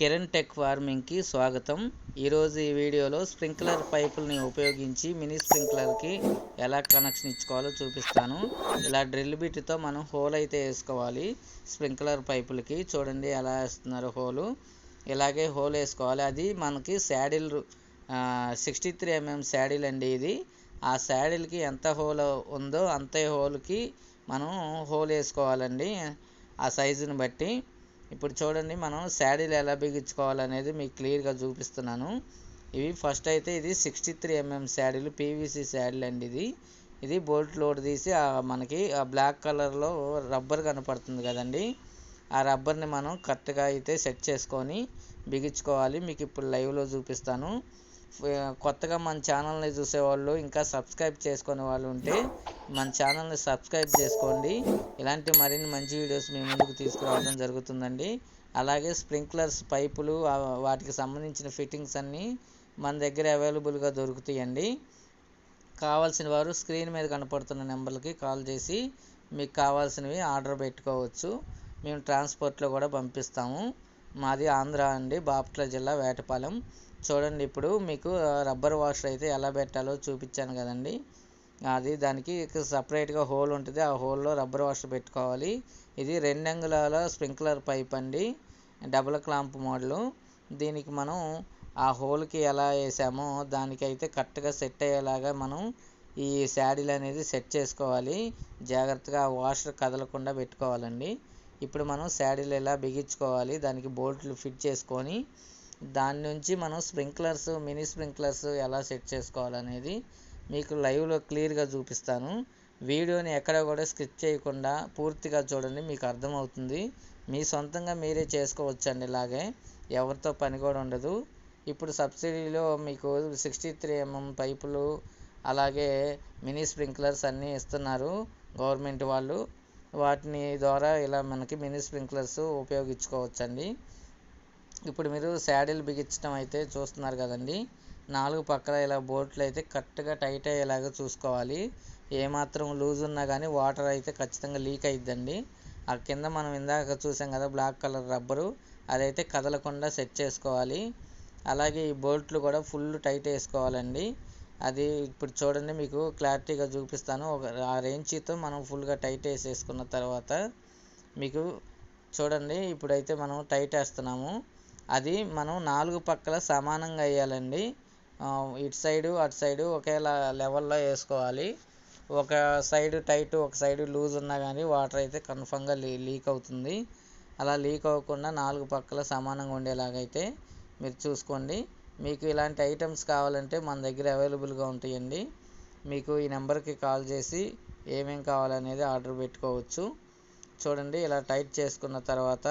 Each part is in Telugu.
కిరణ్ టెక్ ఫార్మింగ్కి స్వాగతం. ఈరోజు ఈ వీడియోలో స్ప్రింక్లర్ పైపుల్ని ఉపయోగించి మినీ స్ప్రింక్లర్కి ఎలా కనెక్షన్ ఇచ్చుకోవాలో చూపిస్తాను. ఇలా డ్రిల్ బిట్తో మనం హోల్ అయితే వేసుకోవాలి. స్ప్రింక్లర్ పైపులకి చూడండి ఎలా వేస్తున్నారు హోలు. ఇలాగే హోల్ వేసుకోవాలి. అది మనకి saddle sixty three MM saddle అండి ఇది. ఆ శాడిల్కి ఎంత హోల్ ఉందో అంతే హోల్కి మనం హోల్ వేసుకోవాలండి. ఆ సైజుని బట్టి ఇప్పుడు చూడండి మనం శాడీలు ఎలా బిగించుకోవాలనేది మీకు క్లియర్గా చూపిస్తున్నాను. ఇవి ఫస్ట్ అయితే ఇది సిక్స్టీ త్రీ ఎంఎం శాడీలు పీవీసీ శాడీలు అండి ఇది. ఇది బోల్ట్ లోడ్ తీసి మనకి ఆ బ్లాక్ కలర్లో రబ్బర్ కనపడుతుంది కదండి. ఆ రబ్బర్ని మనం కరెక్ట్గా అయితే సెట్ చేసుకొని బిగించుకోవాలి. మీకు ఇప్పుడు లైవ్లో చూపిస్తాను. కొత్తగా మన ఛానల్ని చూసేవాళ్ళు ఇంకా సబ్స్క్రైబ్ చేసుకునే వాళ్ళు ఉంటే మన ఛానల్ని సబ్స్క్రైబ్ చేసుకోండి. ఇలాంటి మరిన్ని మంచి వీడియోస్ మీ ముందుకు తీసుకురావడం జరుగుతుందండి. అలాగే స్ప్రింక్లర్స్ పైపులు వాటికి సంబంధించిన ఫిట్టింగ్స్ అన్నీ మన దగ్గర అవైలబుల్గా దొరుకుతాయండి. కావాల్సిన వారు స్క్రీన్ మీద కనపడుతున్న నెంబర్లకి కాల్ చేసి మీకు కావాల్సినవి ఆర్డర్ పెట్టుకోవచ్చు. మేము ట్రాన్స్పోర్ట్లో కూడా పంపిస్తాము. మాది ఆంధ్ర అండి బాపట్ల జిల్లా వేటపాలెం. చూడండి ఇప్పుడు మీకు రబ్బర్ వాషర్ అయితే ఎలా పెట్టాలో చూపించాను కదండి. అది దానికి సపరేట్గా హోల్ ఉంటుంది. ఆ హోల్లో రబ్బర్ వాషర్ పెట్టుకోవాలి. ఇది రెండు అంగుళాల స్ప్రింక్లర్ పైప్ అండి. Double clamp model. దీనికి మనం ఆ హోల్కి ఎలా వేసామో దానికైతే కరెక్ట్గా సెట్ అయ్యేలాగా మనం ఈ శాడిల్ అనేది సెట్ చేసుకోవాలి. జాగ్రత్తగా వాషర్ కదలకుండా పెట్టుకోవాలండి. ఇప్పుడు మనం శాడిల్ ఎలా బిగించుకోవాలి దానికి బోల్ట్లు ఫిట్ చేసుకొని దాని నుంచి మనం స్ప్రింక్లర్స్ మినీ స్ప్రింక్లర్స్ ఎలా సెట్ చేసుకోవాలనేది మీకు లైవ్లో క్లియర్గా చూపిస్తాను. వీడియోని ఎక్కడ కూడా స్కిప్ చేయకుండా పూర్తిగా చూడండి మీకు అర్థమవుతుంది. మీ సొంతంగా మీరే చేసుకోవచ్చండి ఇలాగే. ఎవరితో పని కూడా ఉండదు. ఇప్పుడు సబ్సిడీలో మీకు సిక్స్టీ త్రీ ఎంఎం పైపులు అలాగే మినీ స్ప్రింక్లర్స్ అన్నీ ఇస్తున్నారు గవర్నమెంట్ వాళ్ళు. వాటిని ద్వారా ఇలా మనకి మినీ స్ప్రింక్లర్స్ ఉపయోగించుకోవచ్చండి. ఇప్పుడు మీరు శాడిల్ బిగించడం అయితే చూస్తున్నారు కదండి. నాలుగు పక్కల ఇలా బోట్లు అయితే కరెక్ట్గా టైట్ అయ్యేలాగా చూసుకోవాలి. ఏమాత్రం లూజ్ ఉన్నా కానీ వాటర్ అయితే ఖచ్చితంగా లీక్ అయిద్దండి. ఆ కింద మనం ఇందాక చూసాం కదా బ్లాక్ కలర్ రబ్బరు అదైతే కదలకుండా సెట్ చేసుకోవాలి. అలాగే ఈ బోల్ట్లు కూడా ఫుల్ టైట్ వేసుకోవాలండి. అది ఇప్పుడు చూడండి మీకు క్లారిటీగా చూపిస్తాను. ఒక ఆ రేంజ్తో మనం ఫుల్గా టైట్ వేసేసుకున్న తర్వాత మీకు చూడండి ఇప్పుడైతే మనం టైట్ వేస్తున్నాము. అది మనం నాలుగు పక్కల సమానంగా వేయాలండి. ఇటు సైడు అటు సైడు ఒకేలా లెవెల్లో వేసుకోవాలి. ఒక సైడు టైట్ ఒక సైడు లూజ్ ఉన్నా కానీ వాటర్ అయితే కన్ఫామ్గా లీ లీక్ అవుతుంది. అలా లీక్ అవ్వకుండా నాలుగు పక్కల సమానంగా ఉండేలాగైతే మీరు చూసుకోండి. మీకు ఇలాంటి ఐటమ్స్ కావాలంటే మన దగ్గర అవైలబుల్గా ఉంటాయండి. మీకు ఈ నెంబర్కి కాల్ చేసి ఏమేం కావాలనేది ఆర్డర్ పెట్టుకోవచ్చు. చూడండి ఇలా టైట్ చేసుకున్న తర్వాత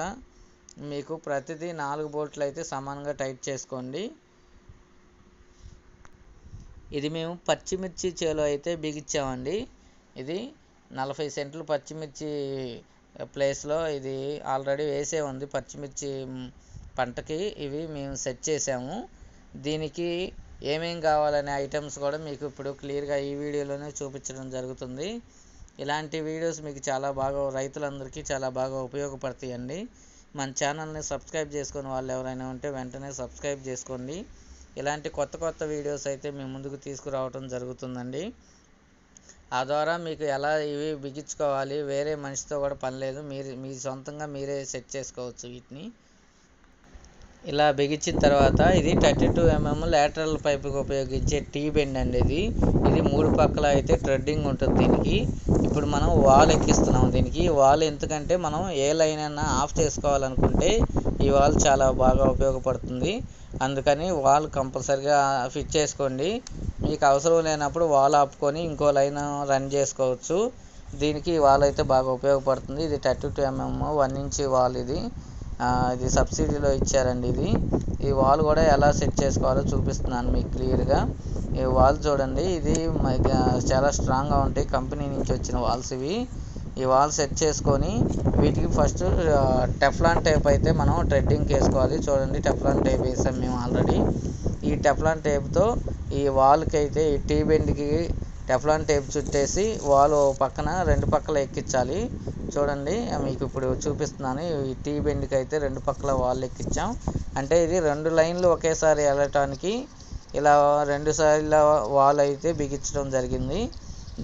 మీకు ప్రతిదీ నాలుగు బోల్ట్లు అయితే సమానంగా టైట్ చేసుకోండి. ఇది మేము పచ్చిమిర్చి చేలో అయితే బిగించామండి. ఇది నలభై సెంట్లు పచ్చిమిర్చి ప్లేస్లో ఇది ఆల్రెడీ వేసే ఉంది పచ్చిమిర్చి పంటకి. ఇవి మేము సెట్ చేసాము. దీనికి ఏమేం కావాలనే ఐటమ్స్ కూడా మీకు ఇప్పుడు క్లియర్గా ఈ వీడియోలోనే చూపించడం జరుగుతుంది. ఇలాంటి వీడియోస్ మీకు చాలా బాగా రైతులందరికీ చాలా బాగా ఉపయోగపడతాయండి. మన ఛానల్ని సబ్స్క్రైబ్ చేసుకుని వాళ్ళు ఎవరైనా ఉంటే వెంటనే సబ్స్క్రైబ్ చేసుకోండి. ఇలాంటి కొత్త కొత్త వీడియోస్ అయితే మీ ముందుకు తీసుకురావడం జరుగుతుందండి. ఆ ద్వారా మీకు ఎలా ఇవి బిగించుకోవాలి వేరే మనిషితో కూడా పని లేదు మీరు మీ సొంతంగా మీరే సెట్ చేసుకోవచ్చు వీటిని. ఇలా బిగించిన తర్వాత ఇది థర్టీ టూ ఎంఎం లాటరల్ పైపుకి ఉపయోగించే టీ బెండ్ అండి ఇది. ఇది మూడు పక్కల అయితే థ్రెడ్డింగ్ ఉంటుంది దీనికి. ఇప్పుడు మనం వాల్ ఎక్కిస్తున్నాం దీనికి. వాల్ ఎందుకంటే మనం ఏ లైన్ అయినా ఆఫ్ చేసుకోవాలనుకుంటే ఈ వాల్ చాలా బాగా ఉపయోగపడుతుంది. అందుకని వాల్ కంపల్సరిగా ఫిట్ చేసుకోండి. మీకు అవసరం లేనప్పుడు వాల్ ఆపుకొని ఇంకో లైన్ రన్ చేసుకోవచ్చు. దీనికి వాల్ అయితే బాగా ఉపయోగపడుతుంది. ఇది thirty two MM one inch valve ఇది. ఇది సబ్సిడీలో ఇచ్చారండి ఇది. ఈ వాల్ కూడా ఎలా సెట్ చేసుకోవాలో చూపిస్తున్నాను మీకు క్లియర్గా. ఈ వాల్ చూడండి ఇది చాలా స్ట్రాంగ్గా ఉంటాయి కంపెనీ నుంచి వచ్చిన వాల్స్ ఇవి. ఈ వాల్ సెట్ చేసుకొని వీటికి ఫస్ట్ టెఫ్లాన్ టేప్ అయితే మనం థ్రెడ్డింగ్కి వేసుకోవాలి చూడండి టెఫ్లాన్ టేప్ వేసాం మేము ఆల్రెడీ. ఈ టెఫ్లాన్ టేప్తో ఈ వాల్కి అయితే ఈ టీ బెండ్కి టెఫ్లాన్ టేప్ చుట్టేసి వాల్ పక్కన రెండు పక్కల ఎక్కించాలి. చూడండి మీకు ఇప్పుడు చూపిస్తున్నాను. ఈ టీ బెండ్కి అయితే రెండు పక్కల వాల్ ఎక్కించాం. అంటే ఇది రెండు లైన్లు ఒకేసారి వెళ్ళటానికి ఇలా రెండు సైడ్ల వాల్ అయితే బిగించడం జరిగింది.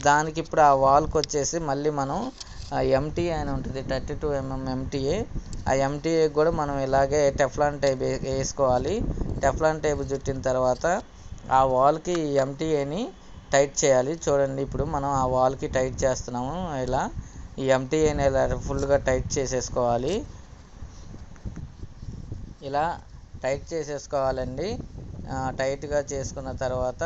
దానికి ఇప్పుడు ఆ వాల్కి వచ్చేసి మళ్ళీ మనం ఎంటీఏ అని ఉంటుంది థర్టీ టూ ఎంఎం ఎంటీఏ. ఆ ఎంటీఏ కూడా మనం ఇలాగే టెఫ్లాన్ టైప్ వేసుకోవాలి. టెఫ్లాన్ టైప్ చుట్టిన తర్వాత ఆ వాల్కి ఎంటీఏని టైట్ చేయాలి. చూడండి ఇప్పుడు మనం ఆ వాల్కి టైట్ చేస్తున్నాము. ఇలా ఈ ఎంటీ ఇలా ఫుల్గా టైట్ చేసేసుకోవాలి. ఇలా టైట్ చేసేసుకోవాలండి. టైట్గా చేసుకున్న తర్వాత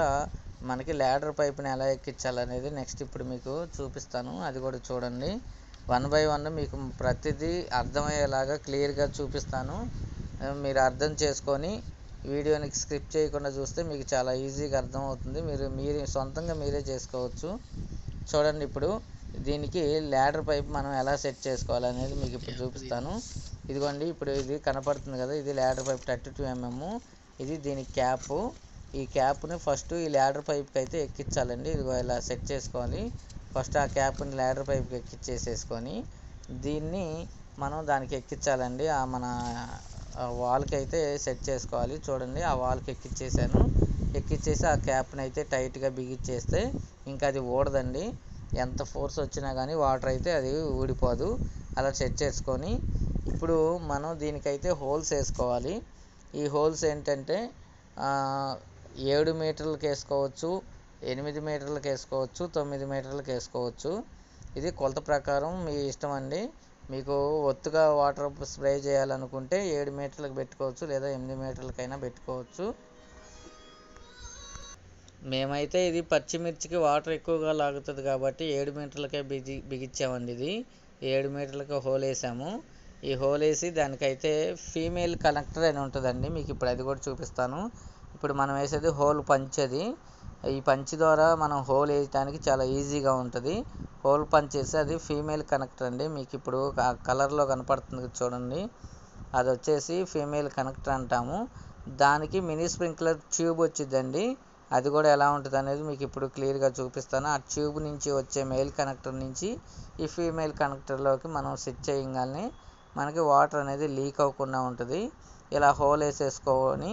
మనకి ల్యాడర్ పైప్ని ఎలా ఎక్కించాలనేది నెక్స్ట్ ఇప్పుడు మీకు చూపిస్తాను. అది కూడా చూడండి. వన్ బై వన్ మీకు ప్రతిదీ అర్థమయ్యేలాగా క్లియర్గా చూపిస్తాను. మీరు అర్థం చేసుకొని వీడియోని స్క్రిప్ట్ చేయకుండా చూస్తే మీకు చాలా ఈజీగా అర్థమవుతుంది. మీరు మీరు సొంతంగా మీరే చేసుకోవచ్చు. చూడండి ఇప్పుడు దీనికి ల్యాడర్ పైప్ మనం ఎలా సెట్ చేసుకోవాలనేది మీకు ఇప్పుడు చూపిస్తాను. ఇదిగోండి ఇప్పుడు ఇది కనపడుతుంది కదా ఇది ladder pipe thirty two MM. ఇది దీని క్యాప్. ఈ క్యాప్ని ఫస్ట్ ఈ ల్యాడర్ పైప్కి అయితే ఎక్కించాలండి. ఇదిగో ఇలా సెట్ చేసుకోవాలి. ఫస్ట్ ఆ క్యాప్ని ల్యాడర్ పైప్కి ఎక్కించేసేసుకొని దీన్ని మనం దానికి ఎక్కించాలండి. ఆ మన వాల్కి అయితే సెట్ చేసుకోవాలి. చూడండి ఆ వాల్కి ఎక్కించేసాను ఎక్కించేసి ఆ క్యాప్ని అయితే టైట్గా బిగించేస్తే ఇంకా అది ఊడదండి. ఎంత ఫోర్స్ వచ్చినా కానీ వాటర్ అయితే అది ఊడిపోదు. అలా సెట్ చేసుకొని ఇప్పుడు మనం దీనికైతే హోల్స్ వేసుకోవాలి. ఈ హోల్స్ ఏంటంటే ఏడు మీటర్లకు వేసుకోవచ్చు ఎనిమిది మీటర్లకు వేసుకోవచ్చు తొమ్మిది మీటర్లకు వేసుకోవచ్చు. ఇది కొలత ప్రకారం మీ ఇష్టం అండి. మీకు ఒత్తుగా వాటర్ స్ప్రే చేయాలనుకుంటే ఏడు మీటర్లకు పెట్టుకోవచ్చు లేదా ఎనిమిది మీటర్లకైనా పెట్టుకోవచ్చు. మేమైతే ఇది పచ్చిమిర్చికి వాటర్ ఎక్కువగా లాగుతుంది కాబట్టి ఏడు మీటర్లకే బిగి బిగించామండి ఇది. ఏడు మీటర్లకి హోల్ వేసాము. ఈ హోల్ వేసి దానికైతే ఫీమేల్ కనెక్టర్ అని ఉంటుందండి. మీకు ఇప్పుడు అది కూడా చూపిస్తాను. ఇప్పుడు మనం వేసేది హోల్ పంచ్ అది ఈ పంచ్ ద్వారా మనం హోల్ వేయటానికి చాలా ఈజీగా ఉంటుంది. హోల్ పంచ్ వేసి అది ఫీమేల్ కనెక్టర్ అండి. మీకు ఇప్పుడు కలర్లో కనపడుతుంది చూడండి. అది వచ్చేసి ఫీమేల్ కనెక్టర్ అంటాము. దానికి మినీ స్ప్రింక్లర్ ట్యూబ్ వచ్చిందండి అది కూడా ఎలా ఉంటుంది అనేది మీకు ఇప్పుడు క్లియర్గా చూపిస్తాను. ఆ ట్యూబ్ నుంచి వచ్చే మేల్ కనెక్టర్ నుంచి ఈ ఫీమేల్ కనెక్టర్లోకి మనం సెట్ చేయగానే మనకి వాటర్ అనేది లీక్ అవ్వకుండా ఉంటుంది. ఇలా హోల్ వేసేసుకొని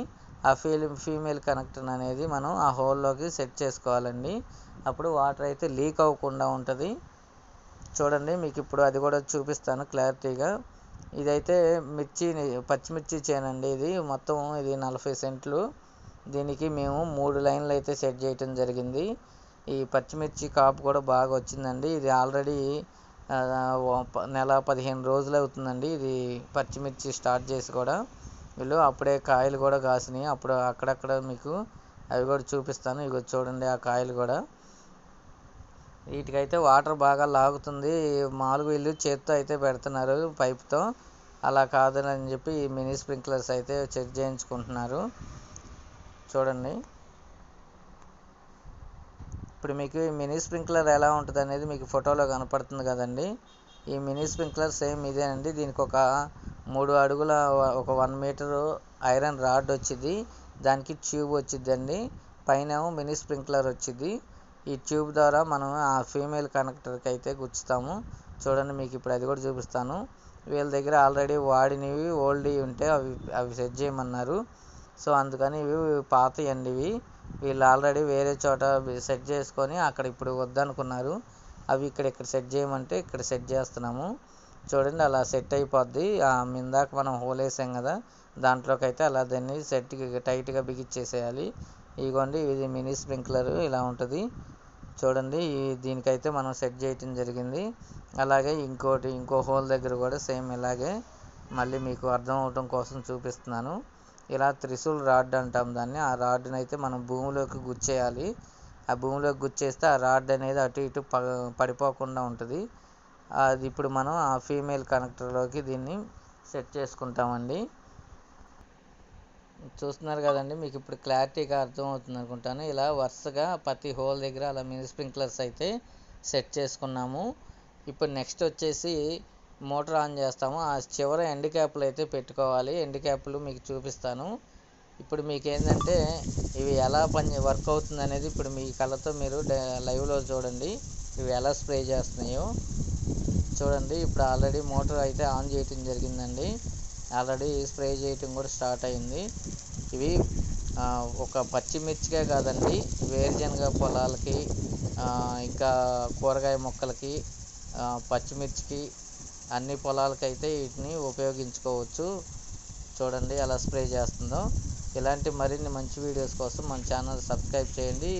ఆ ఫీల్ ఫీమేల్ కనెక్టర్ అనేది మనం ఆ హోల్లోకి సెట్ చేసుకోవాలండి. అప్పుడు వాటర్ అయితే లీక్ అవ్వకుండా ఉంటుంది. చూడండి మీకు ఇప్పుడు అది కూడా చూపిస్తాను క్లారిటీగా. ఇదైతే మిర్చి పచ్చిమిర్చి చేనండి ఇది. మొత్తం ఇది నలభై సెంట్లు. దీనికి మేము మూడు లైన్లు అయితే సెట్ చేయటం జరిగింది. ఈ పచ్చిమిర్చి కాపు కూడా బాగా వచ్చిందండి. ఇది ఆల్రెడీ నెల పదిహేను రోజులు అవుతుందండి. ఇది పచ్చిమిర్చి స్టార్ట్ చేసి కూడా. వీళ్ళు అప్పుడే కాయలు కూడా కాసినాయి. అప్పుడు అక్కడక్కడ మీకు అవి కూడా చూపిస్తాను. ఇగో చూడండి ఆ కాయలు కూడా. వీటికైతే వాటర్ బాగా లాగుతుంది. మామూలుగా వీళ్ళు చేత్తో అయితే పెడుతున్నారు పైప్తో. అలా కాదని చెప్పి మినీ స్ప్రింక్లర్స్ అయితే చెక్ చేయించుకుంటున్నారు. చూడండి. ఇప్పుడు మీకు ఈ మినీ స్ప్రింక్లర్ ఎలా ఉంటుంది అనేది మీకు ఫోటోలో కనపడుతుంది కదండి. ఈ మినీ స్ప్రింక్లర్ సేమ్ ఇదేనండి. దీనికి ఒక మూడు అడుగుల ఒక వన్ మీటరు ఐరన్ రాడ్ వచ్చింది దానికి ట్యూబ్ వచ్చిందండి పైన మినీ స్ప్రింక్లర్ వచ్చింది ఈ ట్యూబ్ ద్వారా మనం ఆ ఫీమేల్ కనెక్టర్కి అయితే గుచ్చుతాము. చూడండి మీకు ఇప్పుడు అది కూడా చూపిస్తాను. వీళ్ళ దగ్గర ఆల్రెడీ వాడినవి ఓల్డ్వి ఉంటే అవి అవి సెట్ చేయమన్నారు. సో అందుకని ఇవి పాతవి అండి ఇవి. వీళ్ళు ఆల్రెడీ వేరే చోట సెట్ చేసుకొని అక్కడ ఇప్పుడు వద్దనుకున్నారు. అవి ఇక్కడ ఇక్కడ సెట్ చేయమంటే ఇక్కడ సెట్ చేస్తున్నాము. చూడండి అలా సెట్ అయిపోద్ది. ఇందాక మనం హోల్ వేసాం కదా దాంట్లోకి అయితే అలా దాన్ని సెట్ టైట్గా బిగించేసేయాలి. ఇదిగోండి ఇది మినీ స్ప్రింక్లర్ ఇలా ఉంటుంది. చూడండి దీనికైతే మనం సెట్ చేయటం జరిగింది. అలాగే ఇంకోటి ఇంకో హోల్ దగ్గర కూడా సేమ్ ఇలాగే మళ్ళీ మీకు అర్థం అవటం కోసం చూపిస్తున్నాను. ఇలా త్రిశూల్ రాడ్ అంటాం దాన్ని. ఆ రాడ్ని అయితే మనం భూమిలోకి గుచ్చేయాలి. ఆ భూమిలోకి గుచ్చేస్తే ఆ రాడ్ అనేది అటు ఇటు ప పడిపోకుండా ఉంటుంది. అది ఇప్పుడు మనం ఆ ఫీమేల్ కనెక్టర్లోకి దీన్ని సెట్ చేసుకుంటామండి. చూస్తున్నారు కదండి మీకు ఇప్పుడు క్లారిటీగా అర్థమవుతుంది అనుకుంటాను. ఇలా వరుసగా ప్రతి హోల్ దగ్గర అలా మినీ స్ప్రింక్లర్స్ అయితే సెట్ చేసుకున్నాము. ఇప్పుడు నెక్స్ట్ వచ్చేసి మోటార్ ఆన్ చేస్తాము. ఆ చివర ఎండ్ క్యాప్లు అయితే పెట్టుకోవాలి. ఎండ్ క్యాప్లు మీకు చూపిస్తాను. ఇప్పుడు మీకు ఏంటంటే ఇవి ఎలా పని వర్క్ అవుతుంది అనేది ఇప్పుడు మీ కళ్ళతో మీరు లైవ్లో చూడండి. ఇవి ఎలా స్ప్రే చేస్తున్నాయో. చూడండి ఇప్పుడు ఆల్రెడీ మోటార్ అయితే ఆన్ చేయటం జరిగిందండి. ఆల్రెడీ స్ప్రే చేయటం కూడా స్టార్ట్ అయింది. ఇవి ఒక పచ్చిమిర్చికే కాదండి వేరుశనగ పొలాలకి ఇంకా కూరగాయ మొక్కలకి పచ్చిమిర్చికి అన్ని పొలాలకైతే వీటిని ఉపయోగించుకోవచ్చు. చూడండి ఎలా స్ప్రే చేస్తుందో. ఇలాంటి మరిన్ని మంచి వీడియోస్ కోసం మన ఛానల్ సబ్స్క్రైబ్ చేయండి.